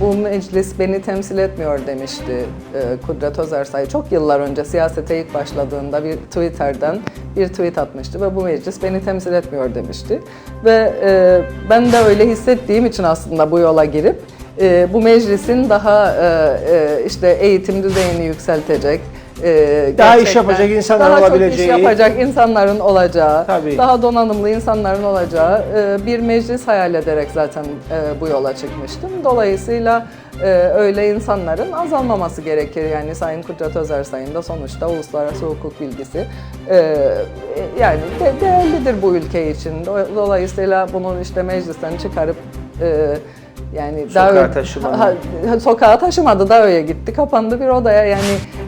Bu meclis beni temsil etmiyor demişti e, Kudret Özersay. Çok yıllar önce siyasete ilk başladığında bir Twitter'dan bir tweet atmıştı ve bu meclis beni temsil etmiyor demişti. Ve e, ben de öyle hissettiğim için aslında bu yola girip e, bu meclisin daha işte eğitim düzeyini yükseltecek, e, Daha iş yapacak insanların daha olabileceği- çok iş yapacak insanların olacağı, Tabii. daha donanımlı insanların olacağı e, bir meclis hayal ederek zaten e, bu yola çıkmıştım. Dolayısıyla e, öyle insanların azalmaması gerekir. Yani Sayın Kudret Özersay'ın da sonuçta uluslararası hukuk bilgisi e, yani de, değerlidir bu ülke için. Do- Dolayısıyla bunun işte meclisten çıkarıp e, yani Sokağa daha ha, sokağa taşımadı da öyle gitti. Kapandı bir odaya. Yani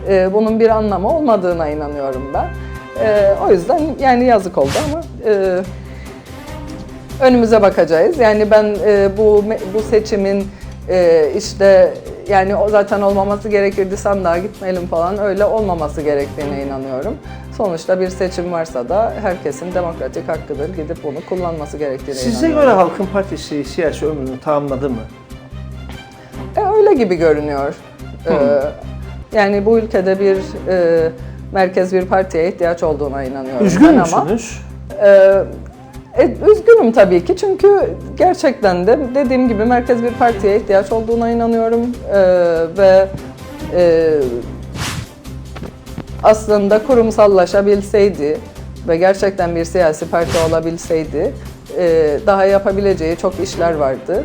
e, bunun bir anlamı olmadığına inanıyorum ben. E, o yüzden yani yazık oldu ama e, önümüze bakacağız. Yani ben e, bu bu seçimin e, işte yani o zaten olmaması gerekirdi sandığa gitmeyelim falan öyle olmaması gerektiğine inanıyorum. Sonuçta bir seçim varsa da herkesin demokratik hakkıdır gidip bunu kullanması gerektiğine Size inanıyorum. göre Halkın Partisi siyasi ömrünü tamamladı mı? E, öyle gibi görünüyor. E, yani bu ülkede bir e, merkez bir partiye ihtiyaç olduğuna inanıyorum. Üzgün ben ama. müsünüz? E, e, üzgünüm tabii ki çünkü gerçekten de dediğim gibi merkez bir partiye ihtiyaç olduğuna inanıyorum E, ve e, aslında kurumsallaşabilseydi ve gerçekten bir siyasi parti olabilseydi e, daha yapabileceği çok işler vardı.